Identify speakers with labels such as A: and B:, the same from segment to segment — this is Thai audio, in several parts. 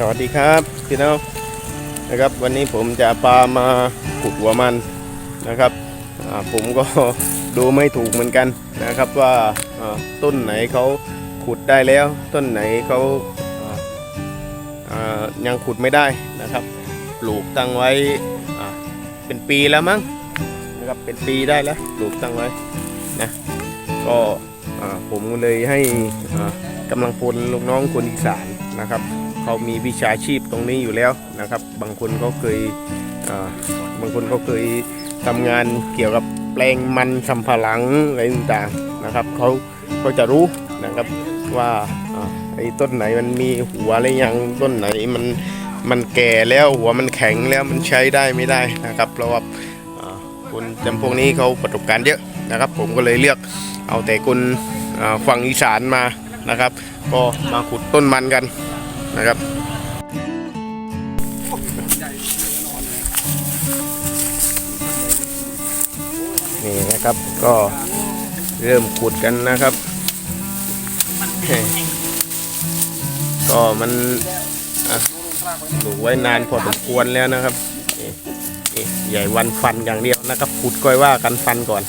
A: สวัสดีครับพี่น้องนะครับ วันนี้ผมจะปามาขุดหัวมันนะครับผมก็ดูไม่ถูกเหมือนกันนะครับว่าต้นไหนเขาขุดได้แล้ว ต้นไหนเขาายังขุดไม่ได้นะครับ ปลูกตั้งไว้เป็นปีแล้วมั้งนะครับเป็นปีได้แล้วปลูกตั้งไว้นะก็ผมเลยให้กำลังพลลูกน้องคนอีสานนะครับ เขามีวิชาชีพตรงนี้อยู่แล้วนะครับ บางคนเขาเคยบางคนเขาเคยทำงานเกี่ยวกับแปลงมันสำปะหลังอะไรต่างๆนะครับเขาเขาจะรู้นะครับว่าไอ้ต้นไหนมันมีหัวอะไรยังต้นไหนมันมันแก่แล้วหัวมันแข็งแล้วมันใช้ได้ไม่ได้นะครับเพราะว่าคนจำพวกนี้เขาประสบการณ์เยอะนะครับ ผมก็เลยเลือกเอาแต่คนฝั่งอีสานมานะครับ ก็มาขุดต้นมันกัน นะครับนี่นะครับก็เริ่มขุดกันนะครับ ก็มันปลูกไว้นานพอสมควรแล้วนะครับใหญ่วันฟันอย่างเดียวนะครับขุดก้อยว่ากันฟันก่อน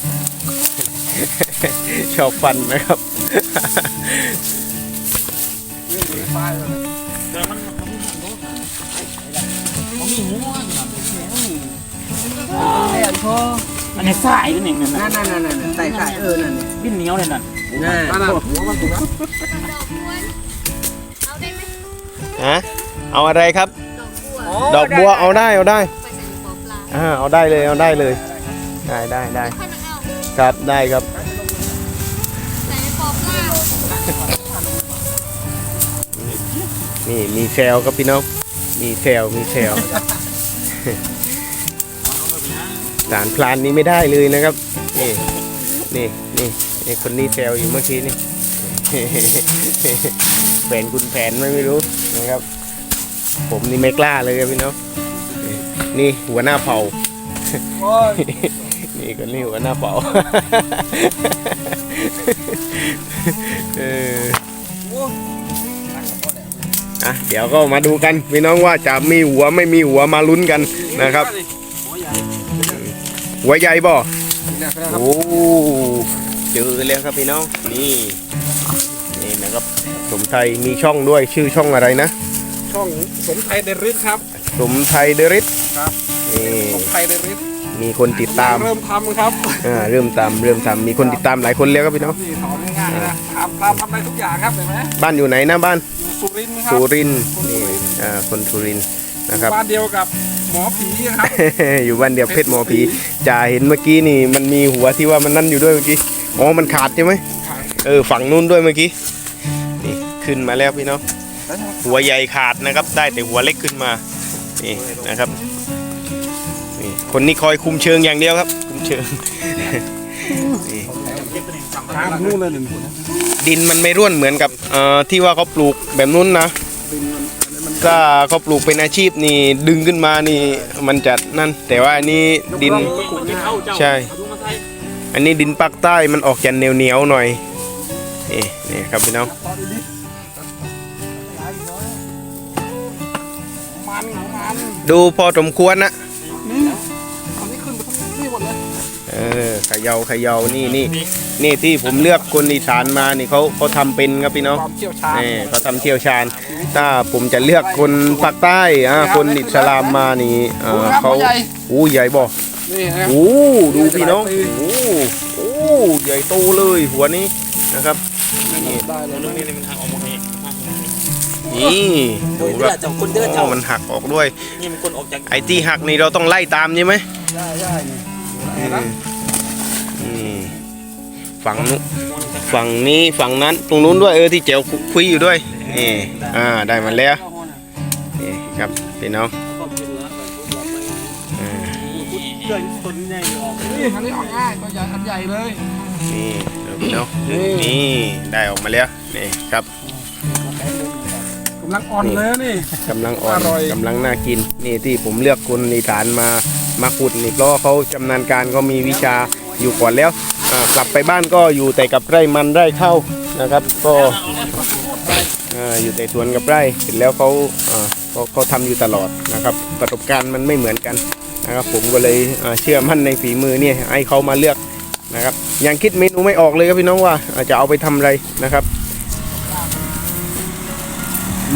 A: ชอบฟันนะครับ
B: อันนี้สายด้วยนี่นั่น
C: นั่
B: น่ะ
C: นนั่นนั่นนั่นใส่ใส่เออนั่น
B: ดิ้นเหนียวเลยนั่น
C: น่ะหัวมันถูกแล้ว
D: ดอก
A: ฮะเอาอะไรครับ
D: ดอกบัว
A: เอาได้เอาได้
D: อ่า
A: เอาได้เลยเอาได้เลย ได้ได้ได้
D: ค่อยมาเอา
A: ครับได้ครับ
D: ใส่ปอปลา
A: นี่มีแซลครับพี่น้อง มีแซลมีแซลสารพลานนี้ไม่ได้เลยนะครับ นี่นี่นี่นี่คนนี้แซลอยู่เมื่อกี้นี่แผนคุณแผนไม่รู้นะครับ ผมนี่ไม่กล้าเลยครับพี่น้อง นี่หัวหน้าเผานี่คนนี้หัวหน้าเผาเออ อะเดี๋ยวก็มาดูกันพี่น้องว่าจะมีหัวไม่มีหัวมาลุ้นกันนะครับ หัวใหญ่บ่โอ้เจอแล้วครับพี่น้องนี่นี่นะครับสมไทยมีช่องด้วยชื่อช่องอะไรนะ
C: ช่องสมไทยเดริสครับ
A: สมไทยเดริส
C: ครับ
A: นี่
C: สมไทยเดริส
A: มีคนติดตาม
C: เริ่มทำครับ
A: อ่าเริ่มตามเริ่มทำมีคนติดตามหลายคนแล้วครับพี่น้อง
C: นี่สอนง่ายๆนะทำทำทำได้ทุกอย่างครับเห็นไหม
A: บ้านอยู่ไหนนะบ้าน
C: อยู่ สุรินทร์ครับ
A: สุรินทร์นี่อ่าคนสุรินทร์นะครับ
C: บ้านเดียวกับหมอผีครับ
A: อยู่บ้านเดียวเพชรหมอผีจ่าเห็นเมื่อกี้นี่มันมีหัวที่ว่ามันนั่นอยู่ด้วยเมื่อกี้อ๋อมันขาดใช่ไหมเออฝั่งนู้นด้วยเมื่อกี้นี่ขึ้นมาแล้วพี่น้องหัวใหญ่ขาดนะครับ ได้แต่หัวเล็กขึ้นมานี่นะครับนี่คนนี้คอยคุมเชิงอย่างเดียวครับ คุมเชิงนี่
C: ทางนู่นเลยหนึ่ง
A: ดินมันไม่ร่วนเหมือนกับเอ่อที่ว่าเขาปลูกแบบนู้นนะถ้าเขาปลูกเป็นอาชีพนี่ดึงขึ้นมานี่มันจะนั่น แต่ว่าอันนี้ดินใช่ อันนี้ดินภาคใต้มันออกจะเหนียวเหนียวๆหน่อยนี่นี่ครับพี่น้องดูพอสมควรนะ
C: เลย
A: เออเขยาเขยานี่นี่นี่ที่ผมเลือกคนอีสานมานี่เขาเขาทำเป็นครับพี่น้อง
C: ความเชี่ยวชาญ
A: นี่เขาทำเชี่ยวชาญ ถ้าผมจะเลือกคนภาคใต้อ่าคนอิสลามมานี่เออเขาอู้ใหญ่บ่
C: นี่นะ
A: โอ้ดูพี่น้องโอ้โอ้ใหญ่โตเลยหัวนี้นะครับนี่
C: ได้เลย
B: นี่มันทางออกมาให้
A: นี่ดูแบบ
B: เจ้าคนเดิน
A: โอ้
B: เจ้า
A: มันหักออกด้วย
B: นี่มันคนออกจาก
A: ไอ้ที่หักนี่เราต้องไล่ตามใช่ไหม
C: ได้ได้นี่
A: อืมนี่ ฝั่งนู้นฝั่งนี้ฝั่งนั้นตรงนู้นด้วยเออที่เจ๋วคุยอยู่ด้วยนี่อ่าได้มาแล้วนี่ครับพี่น้องอ่า
B: เกินคนใหญ่ออก
C: นี่อันนี้ออกง่ายตัวใหญ่อันใหญ่เลย
A: นี่เดี๋ยวพี่น้องนี่ได้ออกมาแล้วนี่ครับ
C: กำลังอ่อนเลยนี่
A: กำลังอ่อน
C: อร่อย
A: กำลังน่ากินนี่ที่ผมเลือกคนอีสานมา มาขุดนี่เพราะว่าเขาชำนาญการเขามีวิชาอยู่ก่อนแล้วอ่ากลับไปบ้านก็อยู่แต่กับไร่มันไร่ข้าวนะครับ ก็อ่าอยู่แต่สวนกับไร่เสร็จแล้วเขาอ่าเขาเขาทำอยู่ตลอดนะครับ ประสบการณ์มันไม่เหมือนกันนะครับ ผมก็เลยเอ่อเชื่อมั่นในฝีมือเนี่ยให้เขามาเลือกนะครับยังคิดเมนูไม่ออกเลยครับพี่น้องว่าเอ่อจะเอาไปทำอะไรนะครับ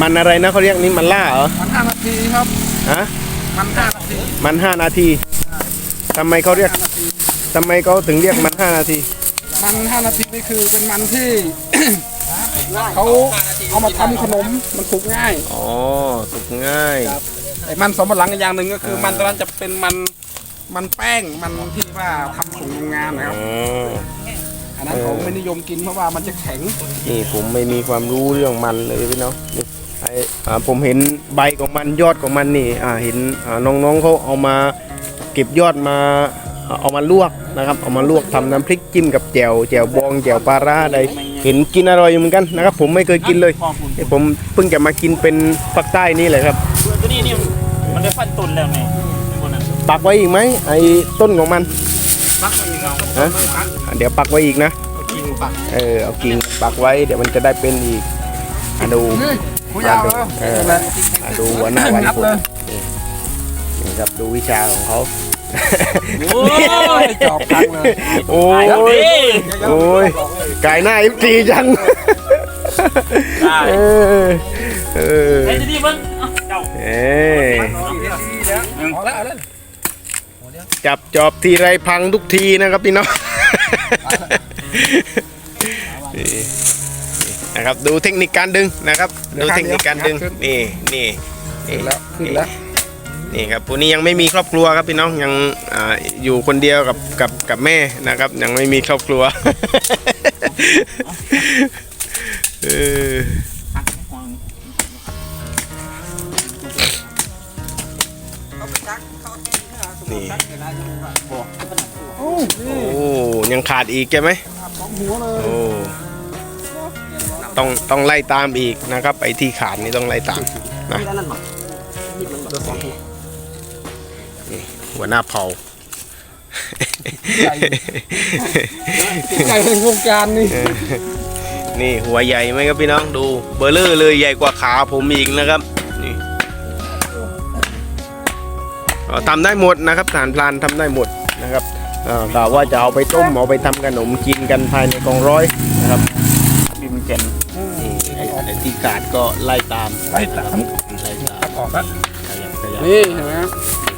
A: มันอะไรนะเขาเรียกนี่มันล่าเหรอ
C: มันห้านาทีครับ
A: ฮะ
C: มันห้านาที
A: มันห้านาทีทำไมเขาเรียก
C: ห้านาที
A: ทำไมเขาถึงเรียกมันห้านาที
C: มันห้านาทีนี่คือเป็นมันที่ เขาเอามาทำขนมมันสุกง่าย
A: อ๋อสุกง่าย
C: ไอ้มันสำปะหลังอีกอย่างหนึ่งก็คือมันตอนนั้นจะเป็นมันมันแป้งมันที่ว่าทำส่งโรงงานนะครับ
A: อ๋อ
C: อันนั้นเขาไม่นิยมกินเพราะว่ามันจะแข็ง
A: นี่ผมไม่มีความรู้เรื่องมันเลยพี่น้องนี่ ไออ่าผมเห็นใบของมันยอดของมันนี่อ่าเห็นอ่าน้องๆเขาเอามาเก็บยอดมาอ่าเอามาลวกนะครับ เอามาลวกทำน้ำพริกจิ้มกับแจ่วแจ่วบองแจ่วปลาร้าอะไรเห็นกินอร่อยอยู่เหมือนกันนะครับ ผมไม่เคยกินเลย
B: พ่อคุณ
A: นี่ผมเพิ่งจะมากินเป็นภาคใต้นี่เลยครับ
B: ตัวนี้นี่มันได้ฟันตุนแล้วไงเป็นคนนั้น
A: ปักไว้อีกไหมไอ้ต้นของมัน
C: รักอีกครับ
A: ฮะอะเดี๋ยวปักไว้อีกนะ
C: กินปัก
A: เออเอากิ่งปักไว้เดี๋ยวมันจะได้เป็นอีกอะดู
C: นี่ หัวยาวแล้ว
A: เออ
C: นั่นแหละ
A: อะดูหัวหน้าวัน
C: งัด
A: ผม
C: เลย
A: นี่ครับดูวิชาของเขา
B: โอ้ย
C: จอบพังเลย
A: โอ้
B: ตายแล้ว
A: ย
B: ดิ
A: โอ้ยไก่หน้าเอฟซีจัง
B: ได้
A: เออเออ
B: ไอ้ที่นี่มึงเอาเจ้า
A: เอ้ย
C: พอแล้วเอาแล้ว
A: จับจอบทีไรพังทุกทีนะครับพี่น้อง นี่นะครับดูเทคนิคการดึงนะครับ ดูเทคนิคการดึงนี่นี่นี่
C: แล้วขึ้นแล้ว
A: นี่ครับผู้นี้ยังไม่มีครอบครัวครับพี่น้องยังอ่าอยู่คนเดียวกับกับกับแม่นะครับ ยังไม่มีครอบครัวเออนี่
C: โอ้นี่
A: โอ้ยังขาดอีกใช่ไหม
C: สองหัวเลย
A: โอ้ ต้องต้องไล่ตามอีกนะครับไอ้ที่ขาดนี่ต้องไล่ตามนะนี่หัวหน้าเผ่า
C: ไก่แห่งวงการนี่
A: นี่หัวใหญ่ไหมครับพี่น้องดูเบอร์เลอร์เลยใหญ่กว่าขาผมอีกนะครับนี่อ๋อทำได้หมดนะครับฐานพลานทำได้หมดนะครับอ่ากะว่าจะเอาไปต้มเอาไปทำขนมกินกันภายในกองร้อย อ้ไอ้ที่ขาดก็ไล่ตาม
C: ไล่ตาม
A: ไล่ตาม
C: ออกแล้ว
A: ขยับขยับ
C: นี่เห็นไหมครับ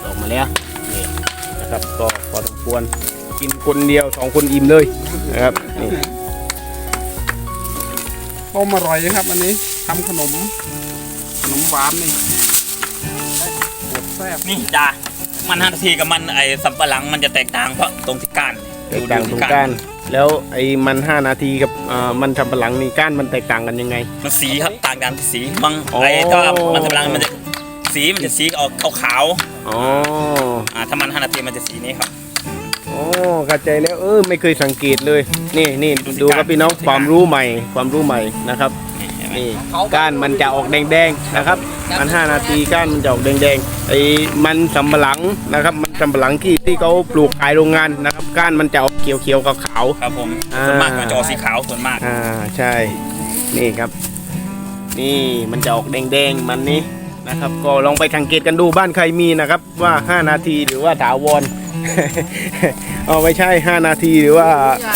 A: ออกมาแล้วนี่นะครับก็พอสมควรกินคนเดียวสองคนอิ่มเลยนะครับนี่
C: ต้มอร่อยนะครับ อันนี้ทำขนม ขนมหวานนี่ปวดแซ่บ
B: นี่จ้ามันห้านาทีกับมันไอ้สับปะหลังมันจะแตกต่างเพราะตรงที่ก้าน
A: แตกต่างตรงก้าน แล้วไอ้มัน5นาทีกับอ่ามันทำปะหลังนี่ก้านมันแตกต่างกันยังไง
B: มันสีครับต่างกันที่สีบาง
A: อ๋อ
B: ไอ้ถ้ามันสับปะหลังมันจะสีมันจะสีออกขาว
A: อ๋อ
B: ๆอ่าถ้ามันห้านาทีมันจะสีนี้ครับ
A: อ๋อเข้าใจแล้วเออไม่เคยสังเกตเลย นี่นี่ดูครับพี่น้องความรู้ใหม่ความรู้ใหม่นะครับ
B: นี่เห็นไหม
A: นี่ก้านมันจะออกแดงๆนะครับ มัน 5 นาทีก้านมันจะออกแดงๆไอ้มันสำปะหลังนะครับ มันสำปะหลังที่ที่เขาปลูกขายโรงงานนะครับ ก้านมันจะออกเขียวๆขาว
B: ครับผม
A: อ่า
B: ส่วนมากมันจะออกสีขาวส่วนมาก
A: ๆอ่าใช่นี่ครับ นี่มันจะออกแดงๆมันนี้นะครับ ก็ลองไปสังเกตกันดูบ้านใครมีนะครับว่า 5 นาทีหรือว่าถาวร เอาไม่ใช่ 5 นาทีหรือว่า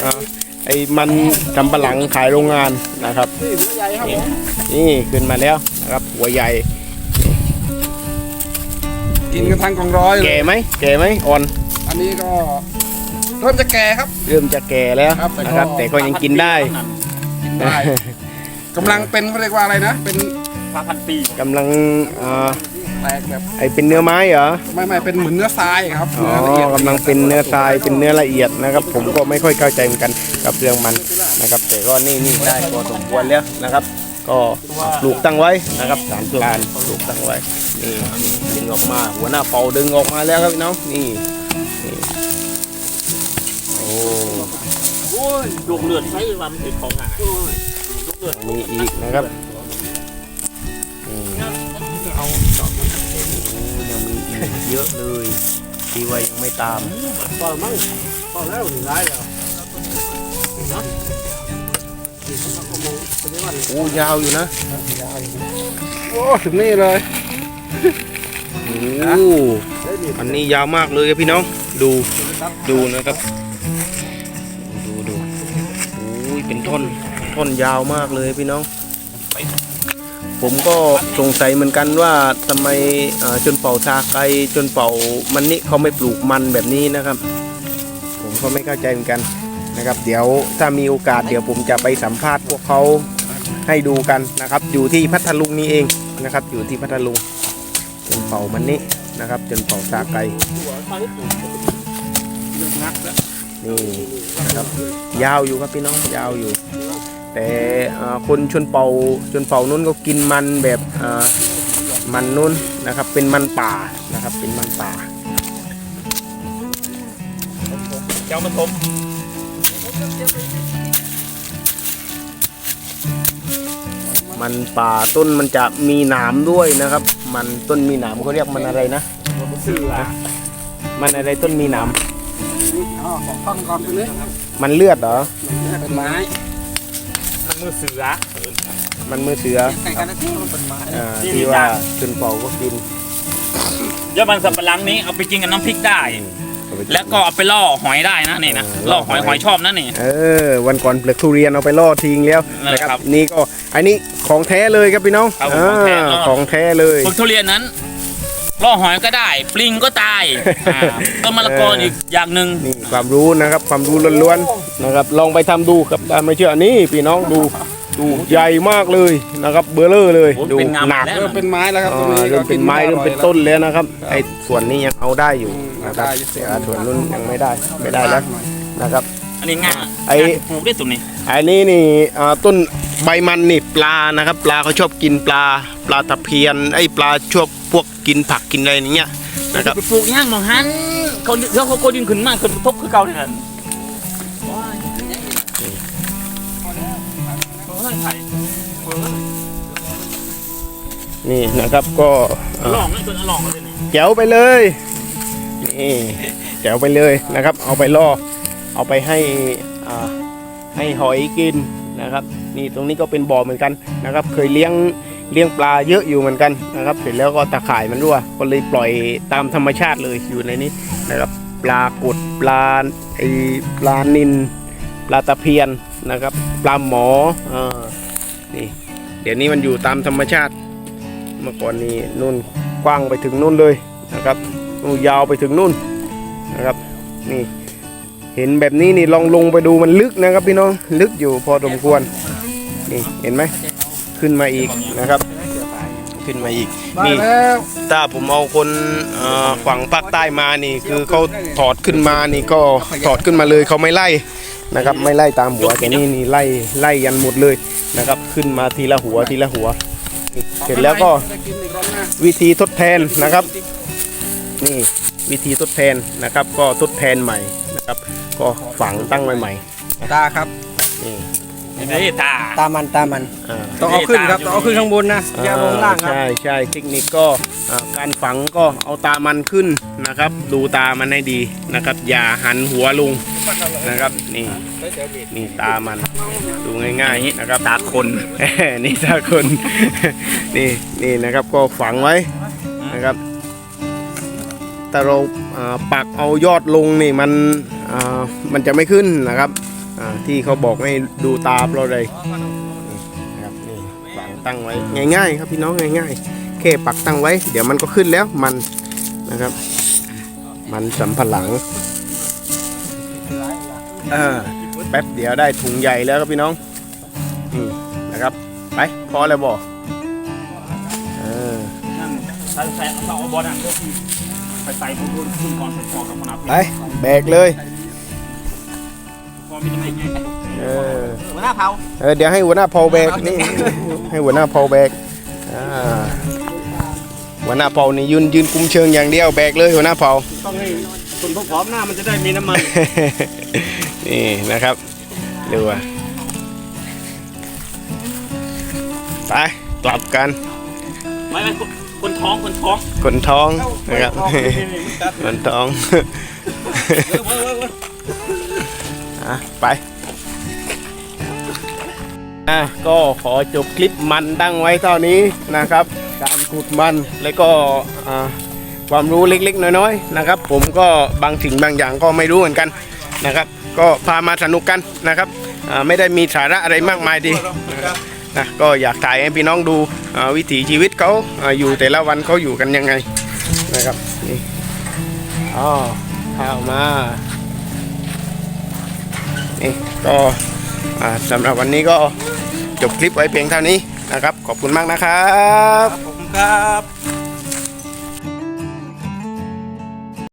A: อ่าไอ้มันสำปะหลังขายโรงงานนะครับ
C: นี่หัวใหญ่ครับผม
A: นี่ขึ้นมาแล้วนะครับหัวใหญ่
C: กินกันทางกองร้อยเล
A: แก่
C: ย
A: ไหมแก่ไหมอ่อน
C: อันนี้ก็เริ่มจะแก่ครับ
A: เริ่มจะแก่แล้ว
C: ครับแต่ก็
A: นะครับ แต่ก็ยังกินได้
C: กินได้กำลังเป็นเขาเรียกว่าอะไรนะ เป็น
B: พาพันปี
A: กำลังอ่า
C: แตกแบบ
A: ไอเป็นเนื้อไม้เหรอ
C: ไม่ไม่เป็นเหมือนเนื้อทรายครับ
A: อ๋อ
C: เนื้อละเอียด
A: กำลังเป็นเนื้อทรายเป็นเนื้อละเอียดนะครับ ผมก็ไม่ค่อยเข้าใจเหมือนกันกับเรื่องมันนะครับ แต่ก็นี่นี่ได้พอสมควรแล้วนะครับ ก็ปลูกตั้งไว้นะครับสารพลานปลูกตั้งไว้ นี่ดึงออกมา หัวหน้าเป่าดึงออกมาแล้วครับพี่น้องนี่นี่โอ้
B: โอ้ยลูเลือดใช้ความติดของอะ
A: มีอีกนะครับนี่โอ้ยังมีอีกเยอะเลยที่ว่ายังไม่ตาม
C: พอมั้งพอแล้วถึงได้แล้ว
A: โอ้ยาวอยู่นะ
C: โอ้ถึงนี่เลย
A: โอ้อันนี้ยาวมากเลยครับพี่น้อง ดูดูนะครับ ดูดูโอ้ยเป็นท่อนท่อนยาวมากเลยพี่น้อง ผมก็สงสัยเหมือนกันว่าทำไมจนเป่าชาไกจนเป่ามันนี่เขาไม่ปลูกมันแบบนี้นะครับ ผมก็ไม่เข้าใจเหมือนกันนะครับ เดี๋ยวถ้ามีโอกาสเดี๋ยวผมจะไปสัมภาษณ์พวกเขาให้ดูกันนะครับ อยู่ที่พัทลุงนี่เองนะครับ อยู่ที่พัทลุง จนเป่ามันนี่นะครับ จนเป่าชาไก
C: เรื่องงัดแล้ว
A: นี่นะครับ ยาวอยู่ครับพี่น้องยาวอยู่ แต่อ่าคนชนเป่าชนเป่านู้นก็กินมันแบบอ่ามันนู้นนะครับ เป็นมันป่านะครับ เป็นมันป่า
B: เจ้ามาทม
A: มันป่าต้นมันจะมีหนามด้วยนะครับ มันต้นมีหนามเขาเรียกมันอะไรนะ
B: เสือ
A: มันอะไรต้นมีหนาม
C: นี่อ๋อของฟังก่อนตัวนี้
A: มันเลือดเหรอ
C: มันเป็นไม้
B: มันมือเสือ
A: มันมือเสือ
C: ใกล้กันนะที่มันเป็นไม้
A: อ่าที่ว่าชนเป่าก็กิน
B: ยอดมันสับปะหลังนี้เอาไปกินกับน้ำพริกได้ แล้วก็เอาไปล่อหอยได้นะนี่นะ
A: เออ
B: ล่อหอย
A: ล่อหอย
B: หอยชอบนะนี่
A: เออวันก่อนเปลือกทุเรียนเอาไปล่อทิ้งแล้ว
B: นั่นแห
A: นะ
B: ละ
A: ค
B: ครั
A: รับบนี่ก็อันนี้ ของแท้เลยครับพี่น้อง
B: ครับผมของแท้
A: อ่า
B: ล่อ
A: ของแท้เลย
B: ผลทุเรียนนั้นล่อหอยก็ได้ ปลิงก็ตายอ่าต้นมะละกออีกอย่างหนึ่ง
A: นี่ความรู้นะครับความรู้ล้วนๆนะครับ ลองไปทำดูครับถ้าไม่เชื่อนี่พี่น้องดูดูใหญ่มากเลยนะครับเบอร์เลอร์เลย
B: โอ้
A: ดู
B: เป็นงาม
A: หนัก
B: แล้ว
C: เริ่มเป็นไม้แล้วครับ
A: อ่
C: ตรงนี้า
A: เริ่มเป็นไม้เริ่มเป็นต้นแล้วนะครับไอ้ส่วนนี้ยังเอาได้อยู่
C: อืม
A: นะครับ
C: ได้อยู่ส่วน
A: แต่ส่วนนู้นยังไม่ได้ไม่ได้แล้วนะครับ
B: อันนี้ง่าย
A: ไอ้
B: ง่ายปลูกได้สุดนี่
A: อันนี้นี่อ่าต้น ใบมันนี่ปลานะครับ ปลาเขาชอบกินปลา ปลาตะเพียนไอ้ปลาชอบพวกกินผักกินอะไรอย่างเงี้ยนะครับ
B: ไปปลูกย่างหมองหันเขาเดี๋ยวเขาโกดินขึ้นมากขึ้นทบคือเก่าเนี่ยนะโอ้ยไข่เปิด
A: นี่นะครับก็อ่า
B: ลองเลยจนลองเลยนี่
A: แจ๋วไปเลยนี่แจ๋วไปเลยนะครับ เอาไปล่อเอาไปให้อ่าให้หอยกินนะครับ นี่ตรงนี้ก็เป็นบ่อเหมือนกันนะครับ เคยเลี้ยงเลี้ยงปลาเยอะอยู่เหมือนกันนะครับ เสร็จแล้วก็ตะข่ายมันรั่ว ก็เลยปล่อยตามธรรมชาติเลยอยู่ในนี้นะครับ ปลากดปลาไอปลานินปลาตะเพียนนะครับ ปลาหมออ่านี่เดี๋ยวนี้มันอยู่ตามธรรมชาติ เมื่อก่อนนี้นู่นกว้างไปถึงนู่นเลยนะครับนู่นยาวไปถึงนู่นนะครับนี่เห็นแบบนี้นี่ลองลงไปดูมันลึกนะครับพี่น้องลึกอยู่พอสมควร นี่เห็นไหมขึ้นมาอีกนะครับขึ้นมาอีก
C: ได้
A: นี่
C: แล้ว
A: ถ้าผมเอาคนเอ่อฝั่งภาคใต้มานี่คือเขาถอดขึ้นมานี่ก็ถอดขึ้นมาเลยเขาไม่ไล่นะครับ ไม่ไล่ตามหัวแต่นี่นี่ไล่ไล่ยันหมดเลยนะครับ ขึ้นมาทีละหัวทีละหัวนี่เสร็จแล้วก็
C: ได้กินอีกรอบหน้า
A: วิธีทดแทนนะครับ นี่วิธีทดแทนนะครับ ก็ทดแทนใหม่นะครับ ก็ฝังตั้งไว้ใหม่
C: ตาครับ
A: นี่
B: ไอ้ตา
E: ตามมันตามมัน
A: อ่า
E: ต้องเอาขึ้นครับต้องเอาขึ้นข้างบนนะอย่าลงล่างครับ
A: ใช่ใช่เทคนิคก็อ่าการฝังก็เอาตามันขึ้นนะครับ ดูตามันให้ดีนะครับ อย่าหันหัวลงนะครับนี่นี่ตามันดูง่ายๆนะครับ
B: ตาคน
A: นี่ตาคน นี่นี่นะครับก็ฝังไว้นะครับ แต่เราอ่าปักเอายอดลงนี่มันอ่ามันจะไม่ขึ้นนะครับอ่า ที่เขาบอกให้ดูตาเพราะอะไรนี่นะครับนี่ฝังตั้งไว้ง่าย ๆ ครับพี่น้องง่ายๆแค่ปักตั้งไว้ เดี๋ยวมันก็ขึ้นแล้วมันนะครับ มันสำปะหลังอ่าแป๊บเดียวได้ถุงใหญ่แล้วครับพี่น้องอืมนะครับไปพอแล้วบอกเออ
B: นั่นใส่ใส่เอาเอาบอลนั่นก็ไปใส่บนขึ้นก่อนใส่คอกับขนาด
A: ไปแบกเลย
B: คอ มีตำแหน่งไง
A: เออ
E: หัวหน้าเผา
A: เออเดี๋ยวให้หัวหน้าเผาแบกนี่ ให้หัวหน้าเผาแบกอ่าหัวหน้าเผานี่ยืนยืนคุมเชิงอย่างเดียวแบกเลยหัวหน้าเผา
E: ต้องให้คนพร้อมหน้ามันจะได้มีน้ำมัน
A: นี่นะครับดูอะไปกลับกัน
B: ไม่ไม่คนท้องคนท้อง
A: คนท้องนะครับคนท้อง อะ ไป อะ ก็ขอจบคลิปมันตั้งไว้เท่านี้นะครับ การขุดมันแล้วก็อ่าความรู้เล็กๆ น้อยๆนะครับ ผมก็บางสิ่งบางอย่างก็ไม่รู้เหมือนกันนะครับ ก็พามาสนุกกันนะครับไม่ได้มีสาระอะไรมากมายดีนะก็อยากถ่ายให้พี่น้องดูวิถีชีวิตเขาอ่าอยู่แต่ละวันเขาอยู่กันยังไงนะครับนี่อ๋อข้าวมา นี่ก็สำหรับวันนี้ก็จบคลิปไว้เพียงเท่านี้นะครับ ขอบคุณมากนะครับ
E: ผมครับ